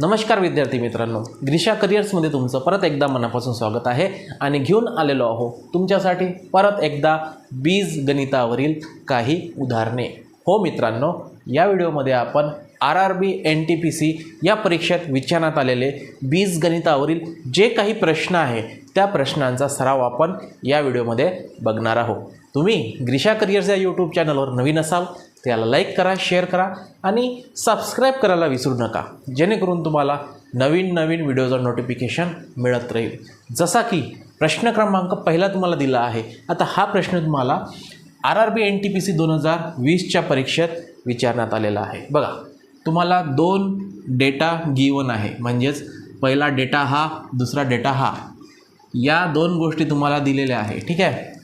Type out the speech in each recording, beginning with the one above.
नमस्कार विद्यार्थी मित्रांनो. ग्रीषा करिअर्समध्ये तुमचं परत एकदा मनापासून स्वागत आहे आणि घेऊन आलेलो आहो तुमच्यासाठी परत एकदा बीज गणितावरील काही उदाहरणे. हो मित्रांनो या व्हिडिओमध्ये आपण R R B N T P C या परीक्षेत विचारण्यात आलेले बीज गणितावरील जे काही प्रश्न आहे त्या प्रश्नांचा सराव आपण या व्हिडिओमध्ये बघणार आहोत तुम्ही ग्रीषा करिअर्स या यूट्यूब चॅनलवर नवीन असाल त्याला लाईक करा शेअर करा आणि सबस्क्राईब करायला विसरू नका. जेणेकरून तुम्हाला नवीन नवीन व्हिडिओचं नोटिफिकेशन मिळत राहील. जसा की प्रश्न क्रमांक पहिला तुम्हाला दिला आहे. आता हा प्रश्न तुम्हाला R R B N T P C दोन हजार वीसच्या परीक्षेत विचारण्यात आलेला आहे. बघा तुम्हाला दोन डेटा गिवन आहे. म्हणजेच पहिला डेटा हा दुसरा डेटा हा. या दोन गोष्टी तुम्हाला दिलेल्या आहे. ठीक आहे?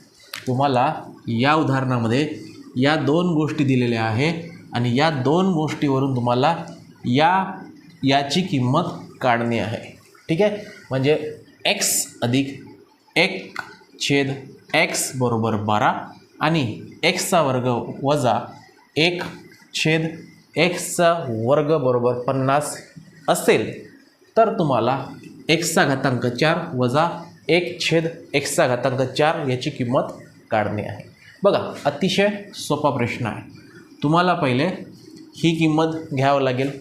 तुम्हाला या उदाहरणामध्ये या दोन गोष्टी दिलेल्या आहे आणि या दोन गोष्टीवरून तुम्हाला या याची किंमत काढणे आहे. ठीक आहे? म्हणजे एक्स अधिक एक छेद एक्स बरोबर बारा आणि एक्सचा वर्ग वजा एक छेद एक्सचा वर्ग बरोबर पन्नास असेल तर तुम्हाला एक्सचा घातांक चार वजा एक छेद एक्सचा घातांक चार याची किंमत काढणे आहे. बघा अतिशय सोपा प्रश्न आहे. तुम्हाला पहिले ही किंमत घ्यावं लागेल.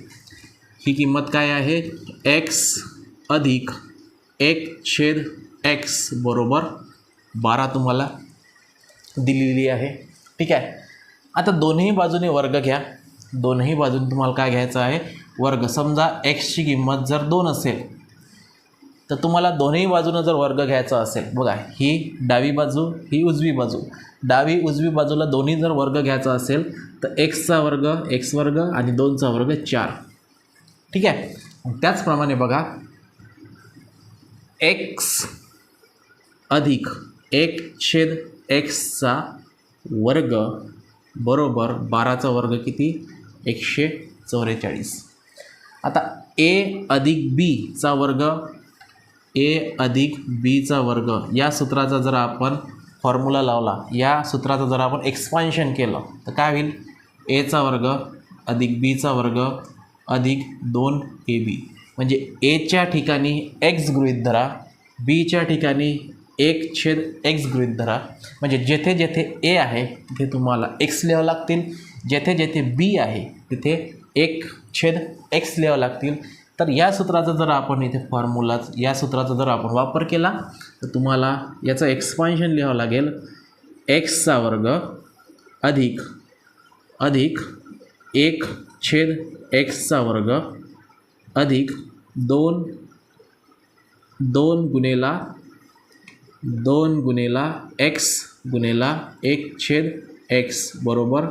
ही किंमत काय आहे? एक्स अधिक एक छेद एक्स बरोबर बारा तुम्हाला दिलेली आहे. ठीक आहे? आता दोन्ही बाजूने वर्ग घ्या. दोन्ही बाजूने तुम्हाला काय घ्यायचं आहे? वर्ग. समजा एक्सची किंमत जर दोन असेल तर तुम्हाला दोन्ही बाजूनं जर वर्ग घ्यायचा असेल बघा ही डावी बाजू ही उजवी बाजू. डावी उजवी बाजूला दोन्ही जर वर्ग घ्यायचा असेल तर एक्सचा वर्ग एक्स वर्ग आणि दोनचा वर्ग चार. ठीक आहे? त्याचप्रमाणे बघा एक्स अधिक एक छेद एक्सचा वर्ग बरोबर बाराचा वर्ग किती? एकशे चौवेचाळीस आता ए अधिक बीचा वर्ग ए अधिक बीचा वर्ग या सूत्राचा जर आपण फॉर्म्युला लावला. या सूत्राचं जर आपण एक्सपान्शन केलं तर काय होईल? एचा वर्ग अधिक बीचा वर्ग अधिक दोन ए बी म्हणजे एच्या ठिकाणी एक्स गृहीत धरा बीच्या ठिकाणी एक छेद एक्स गृहीत धरा. म्हणजे जेथे जेथे ए आहे तिथे तुम्हाला एक्स लिहावं लागतील. जेथे जेथे बी आहे तिथे एक छेद एक्स लिहावं लागतील. तर या सूत्राचा जर आपण इथे फॉर्म्युलाच या सूत्राचा जर आपण वापर केला तर तुम्हाला याचं एक्सपान्शन लिहावं लागेल. एक्सचा वर्ग अधिक अधिक एक छेद एक्सचा वर्ग अधिक दोन दोन गुणेला दोन गुणेला एक्स गुणेला एक छेद एक्स बरोबर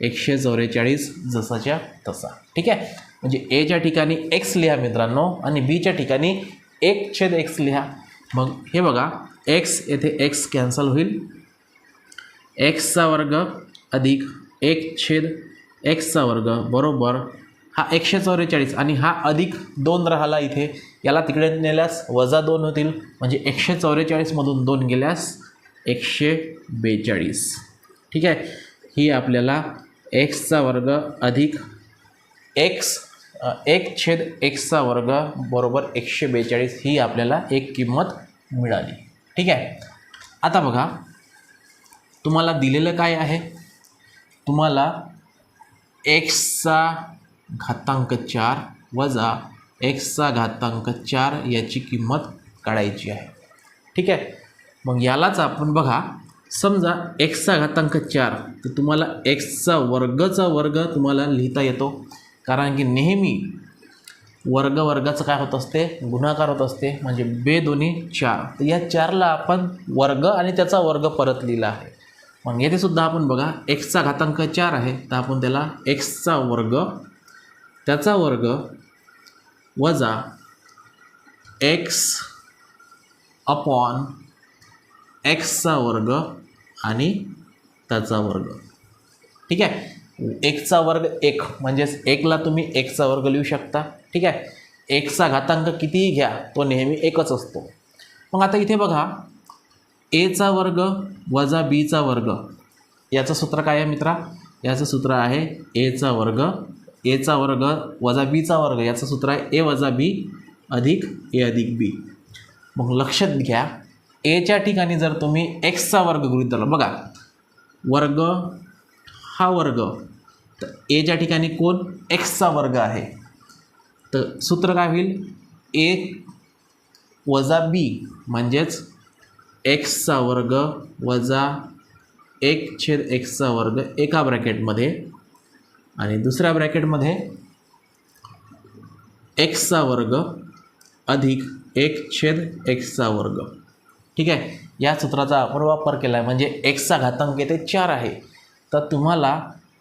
एकशे चौवेचाळीस जसाच्या तसा. ठीक आहे? म्हणजे एच्या ठिकाणी एक्स लिहा मित्रांनो आणि बीच्या ठिकाणी एक छेद एक्स लिहा. मग हे बघा एक्स येथे एक्स कॅन्सल होईल. एक्सचा वर्ग अधिक एक छेद एक्सचा वर्ग बरोबर हा एकशे चौवेचाळीस आणि हा अधिक दोन राहिला इथे. याला तिकडे नेल्यास वजा दोन होतील. म्हणजे एकशे चौवेचाळीसमधून दोन गेल्यास एकशे बेचाळीस. ठीक आहे? ही आपल्याला एक्सचा वर्ग अधिक एक्स एक छेद एक्सचा वर्ग बरोबर एकशे बेचाळीस ही आपल्याला एक किंमत मिळाली. ठीक आहे? आता बघा तुम्हाला दिलेलं काय आहे? तुम्हाला एक्सचा घातांक चार वजा एक्सचा घातांक चार याची किंमत काढायची आहे. ठीक आहे? मग यालाच आपण बघा समजा एक्सचा घातांक चार तर तुम्हाला एक्सचा वर्गचा वर्ग तुम्हाला लिहिता येतो. कारण की नेहमी वर्ग वर्गाचं काय होत असते? गुणाकार होत असते. म्हणजे बे दोन्ही चार. तर या चारला आपण वर्ग आणि त्याचा वर्ग परत लिहिला आहे. मग येथे सुद्धा आपण बघा एक्सचा घातांक चार आहे. तर आपण त्याला एक्सचा वर्ग त्याचा वर्ग वजा एक्स अपॉन एक्सचा वर्ग आणि त्याचा वर्ग. ठीक आहे? एकचा वर्ग एक. म्हणजेच एकला तुम्ही एकचा वर्ग लिहू शकता. ठीक आहे? एकचा घातांक कितीही घ्या तो नेहमी एकच असतो. मग आता इथे बघा एचा वर्ग वजा बीचा वर्ग. याचं सूत्र काय आहे मित्रा? याचं सूत्र आहे एचा वर्ग. एचा वर्ग वजा बीचा वर्ग. याचं सूत्र आहे ए वजा बी अधिक ए अधिक बी मग लक्षात घ्या एच्या ठिकाणी जर तुम्ही एक्सचा वर्ग गृहीत धरला बघा. वर्ग हा वर्ग. तर एच्या ठिकाणी कोण? एक्सचा वर्ग आहे. तर सूत्र काय होईल? ए वजा बी म्हणजेच एक्सचा वर्ग वजा एक छेद एक्सचा वर्ग एका ब्रॅकेटमध्ये आणि दुसऱ्या ब्रॅकेटमध्ये एक्सचा वर्ग अधिक एक छेद एक्सचा वर्ग. ठीक आहे? या सूत्राचा आपण वापर केला आहे म्हणजे एक्सचा घातांक येथे चार आहे. तर तुम्हाला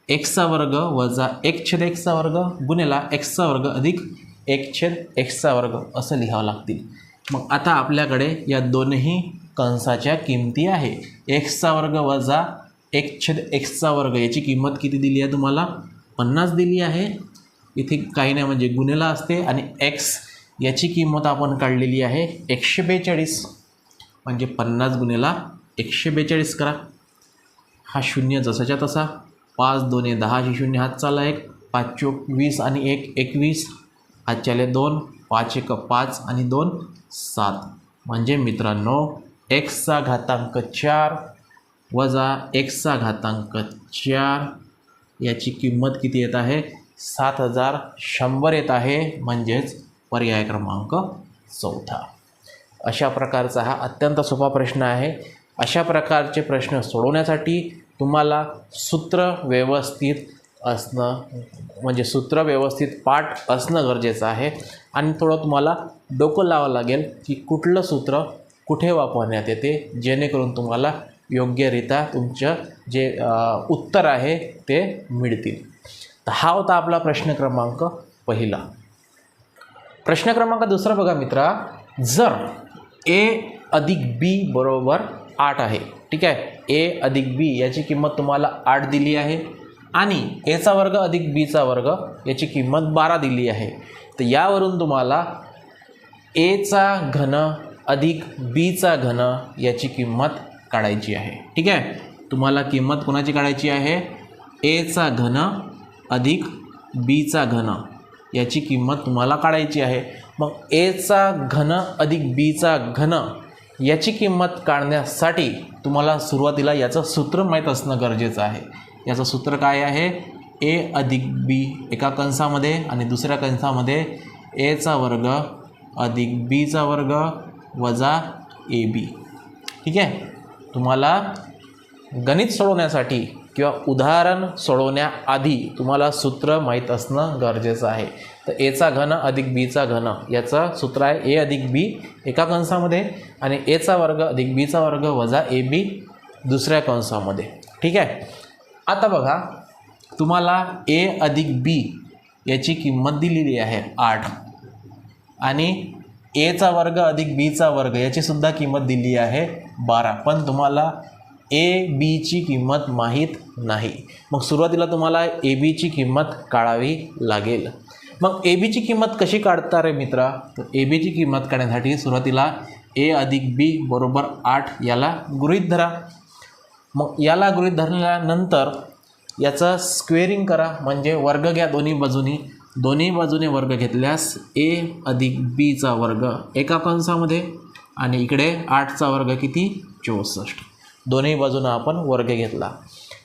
एक्सचा वर्ग वजा एक छेद एक्सचा वर्ग गुन्हेला एक्सचा वर्ग अधिक एक छेद एक्सचा वर्ग असं लिहावं लागतील. मग आता आपल्याकडे या दोनही कंसाच्या किमती आहे. एक्सचा वर्ग वजा एक छेद एक्सचा वर्ग याची किंमत किती दिली आहे तुम्हाला? पन्नास दिली आहे. इथे काही नाही म्हणजे गुन्हेला असते आणि एक्स याची किंमत आपण काढलेली आहे एकशे बेचाळीस. म्हणजे पन्नास गुन्हेला एकशे बेचाळीस करा. हा शून्य जसाच्या तसा. पाच दोन्ही दहाशे शून्य हात चालला एक पाच चोक वीस आणि एक एकवीस हातच्याले दोन पाच एक पाच आणि दोन सात. म्हणजे मित्रांनो एक्सचा घातांक चार वजा एक्सचा घातांक चार याची किंमत किती येत आहे? सात हजार शंभर येत आहे म्हणजेच पर्याय क्रमांक चौथा. अशा प्रकारचा हा अत्यंत सोपा प्रश्न आहे. अशा प्रकारचे प्रश्न सोडवण्यासाठी तुम्हाला सूत्र व्यवस्थित असणं म्हणजे सूत्र व्यवस्थित पाठ असणं गरजेचं आहे. आणि थोडं तुम्हाला डोकं लावावं लागेल की कुठलं सूत्र कुठे वापरण्यात येते जेणेकरून तुम्हाला योग्यरित्या तुमचं जे उत्तर आहे ते मिळतील. तर हा होता आपला प्रश्न क्रमांक पहिला. प्रश्न क्रमांक दुसरा बघा मित्रा जर ए अधिक बी बरोबर आठ आहे ठीक आहे? ए अधिक बी याची किंमत तुम्हाला आठ दिली आहे. आणि एचा वर्ग अधिक बीचा वर्ग याची किंमत बारा दिली आहे. तर यावरून तुम्हाला एचा घन अधिक बीचा घन याची किंमत काढायची आहे. ठीक आहे? तुम्हाला किंमत कोणाची काढायची आहे? एचा घन अधिक बीचा घन याची किंमत तुम्हाला काढायची आहे. मग एचा घन अधिक बीचा घन याची किंमत काढण्यासाठी तुम्हाला सुरुवातीला याचं सूत्र माहीत असणं गरजेचं आहे. याचं सूत्र काय आहे? ए अधिक बी एका कंसामध्ये आणि दुसऱ्या कंसामध्ये एचा वर्ग अधिक बीचा वर्ग वजा ए बी ठीक आहे? तुम्हाला गणित सोडवण्यासाठी किंवा उदाहरण सोडवण्याआधी तुम्हाला सूत्र माहीत असणं गरजेचं आहे. तर एचा घन अधिक बीचा घन याचं सूत्र आहे ए अधिक बी एका कंसामध्ये आणि एचा वर्ग अधिक बीचा वर्ग वजा ए बी दुसऱ्या कंसामध्ये. ठीक आहे? आता बघा तुम्हाला ए अधिक बी याची किंमत दिलेली आहे आठ. आणि एचा वर्ग अधिक बीचा वर्ग याचीसुद्धा किंमत दिली आहे बारा. पण तुम्हाला ए बीची किंमत माहीत नाही. मग सुरुवातीला तुम्हाला ए बीची किंमत काढावी लागेल. मग ए बीची किंमत कशी काढता रे मित्रा? तर ए बीची किंमत काढण्यासाठी सुरुवातीला ए अधिक बी बरोबर आठ याला गृहीत धरा. मग याला गृहीत धरल्यानंतर याचं स्क्वेअरिंग करा म्हणजे वर्ग घ्या दोन्ही बाजूनी. दोन्ही बाजूने वर्ग घेतल्यास ए अधिक बीचा वर्ग एका कंसामध्ये आणि इकडे आठचा वर्ग किती? चौसष्ट. दोन्ही बाजूनं आपण वर्ग घेतला.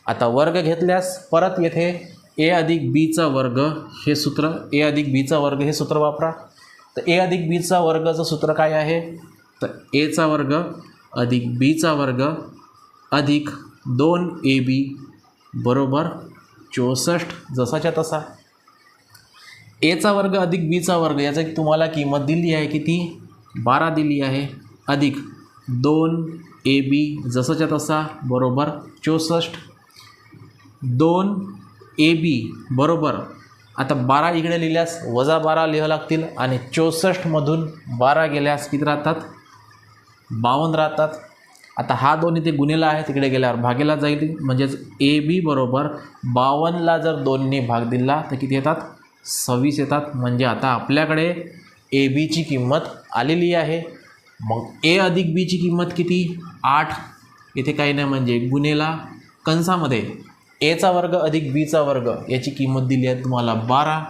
आता वर्ग घेतल्यास परत येथे ए अधिक बीचा वर्ग हे सूत्र ए अधिक बीचा वर्ग हे सूत्र वापरा. तर ए अधिक बीचा वर्गाचं सूत्र काय आहे? तर एचा वर्ग अधिक बीचा वर्ग अधिक दोन ए बी बरोबर चौसष्ट जसाच्या तसा. एचा वर्ग अधिक बीचा वर्ग याचा तुम्हाला किंमत दिली आहे किती? बारा दिली आहे. अधिक दोन ए बी जसाच्या तसा बरोबर चौसष्ट. दोन ए बी बरोबर. आता बारा इकडे लिहिल्यास वजा बारा लिहावं लागतील आणि चौसष्टमधून बारा गेल्यास किती राहतात? बावन्न राहतात. आता हा दोन इथे गुन्हेला आहे तिकडे गेल्यावर भागेला जाईल. म्हणजेच ए बी बरोबर बावन्नला जर दोनने भाग दिला तर किती येतात? सव्वीस येतात. म्हणजे आता आपल्याकडे ए बीची किंमत आलेली आहे. मग ए अधिक बीची किंमत किती? आठ इथे काही नाही म्हणजे गुन्हेला कंसामध्ये एचा वर्ग अधिक बीचा वर्ग याची किंमत दिली आहे तुम्हाला बारा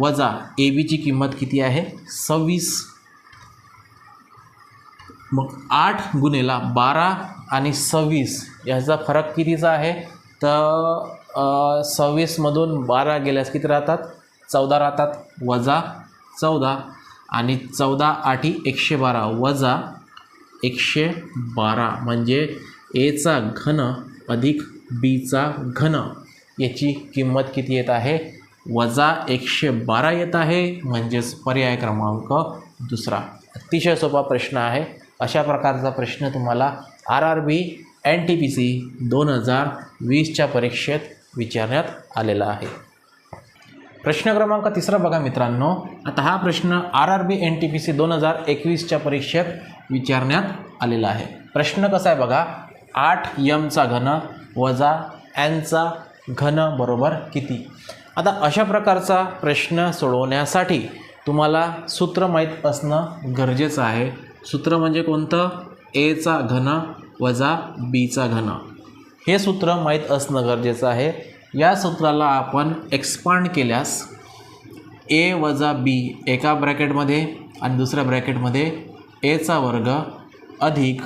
वजा ए बीची किंमत किती आहे? सव्वीस. मग आठ गुन्हेला बारा आणि सव्वीस याचा फरक कितीचा आहे? तर सव्वीसमधून बारा गेल्यास किती राहतात? चौदा राहतात. वजा चौदा आणि चौदा आठी एकशे बारा. वजा एकशे बारा म्हणजे एचा घन अधिक बीचा घन. याची किंमत किती येत आहे? वजा एकशे बारा येत आहे म्हणजेच पर्याय क्रमांक दुसरा. अतिशय सोपा प्रश्न आहे. अशा प्रकारचा प्रश्न तुम्हाला R R B N T P C दोन हजार वीसच्या परीक्षेत विचारण्यात आलेला आहे. प्रश्न क्रमांक तिसरा बघा मित्रांनो. आता हा प्रश्न R R B N T P C दोन हजार एकवीसच्या परीक्षेत विचारण्यात आलेला आहे. प्रश्न कसा आहे बघा? आठ यमचा घन वजा एनचा घन बरोबर किती? आता अशा प्रकारचा प्रश्न सोडवण्यासाठी तुम्हाला सूत्र माहीत असणं गरजेचं आहे. सूत्र म्हणजे कोणतं? एचा घन वजा बीचा घन. हे सूत्र माहीत असणं गरजेचं आहे. या सूत्राला आपण एक्सपांड केल्यास ए वजा बी एका ब्रॅकेटमध्ये आणि दुसऱ्या ब्रॅकेटमध्ये एचा वर्ग अधिक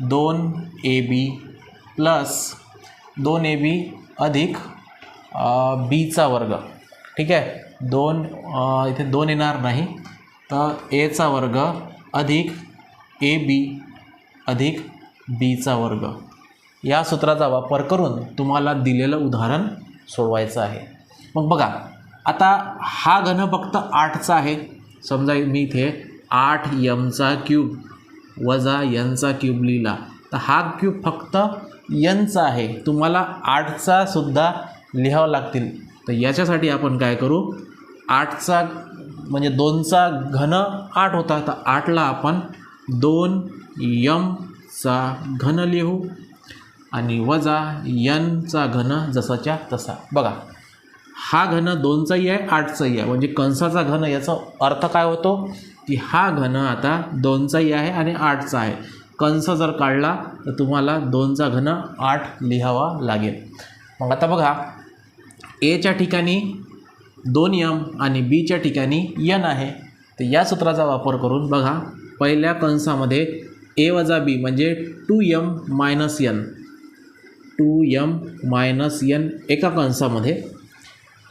दोन ए बी प्लस दोन ए बी अधिक बीचा वर्ग. ठीक आहे? दोन इथे दोन येणार नाही. तर एचा वर्ग अधिक ए बी अधिक बीचा वर्ग. या सूत्राचा वापर करून तुम्हाला दिलेलं उदाहरण सोडवायचं आहे. मग बघा आता हा घन फक्त आठचा आहे. समजा मी इथे आठ यमचा क्यूब वजा यनचा क्यूब लिहिला. तर हा क्यूब फक्त यनचा आहे. तुम्हाला आठचा सुद्धा लिहावं लागतील. तर याच्यासाठी आपण काय करू? आठचा म्हणजे दोनचा घन आठ होता. तर आठला आपण दोन यमचा घन लिहू. आणि वजा यनचा घन जसाच्या तसा. बघा हा घन दोनचाही आहे आठचाही आहे. म्हणजे कंसाचा घन याचा अर्थ काय होतो? की हा घन आता दोनचाही आहे आणि आठचा आहे. कंस जर काढला तर तुम्हाला दोनचा घन आठ लिहावा लागेल. मग आता बघा एच्या ठिकाणी दोन यम आणि बीच्या ठिकाणी यन आहे. तर या सूत्राचा वापर करून बघा पहिल्या कंसामध्ये ए वजा बी म्हणजे two m minus n. Two m minus n एका कंसामध्ये.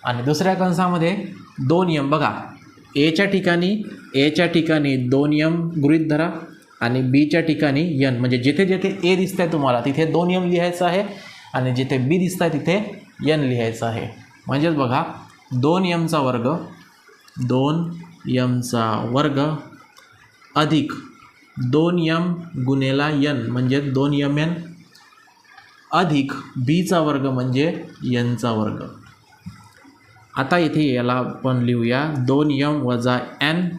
आणि दुसऱ्या कंसामध्ये दोन यम बघा एच्या ठिकाणी एच्या ठिकाणी दोन यम गृहित धरा आणि बीच्या ठिकाणी यन म्हणजे जिथे जिथे ए दिसत आहे तुम्हाला तिथे दोन यम लिहायचं आहे आणि जिथे बी दिसत आहे तिथे यन लिहायचं आहे. म्हणजेच बघा दोन यमचा वर्ग दोन यमचा वर्ग अधिक दोन यम गुणेला यन म्हणजे दोन यम यन अधिक बीचा वर्ग म्हणजे यनचा वर्ग. आता इथे याला आपण लिहूया. दोन यम वजा एन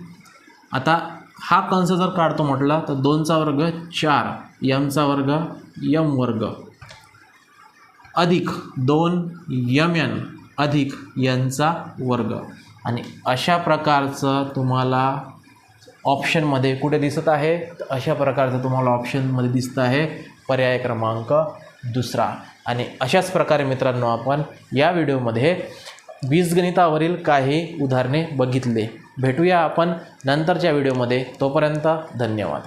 आता हा कंस जर काढतो म्हटला तर दोनचा वर्ग चार यमचा वर्ग यम वर्ग. अधिक दोन यम एन अधिक यनचा वर्ग. आणि अशा प्रकारचं तुम्हाला ऑप्शनमध्ये कुठे दिसत आहे? तर अशा प्रकारचं तुम्हाला ऑप्शनमध्ये दिसत आहे पर्याय क्रमांक दुसरा. आणि अशाच प्रकारे मित्रांनो आपण या व्हिडिओमध्ये बीजगणितावरील काही उदाहरणे बघितले. भेटूया आपण नंतरच्या व्हिडिओमध्ये. तोपर्यंत धन्यवाद.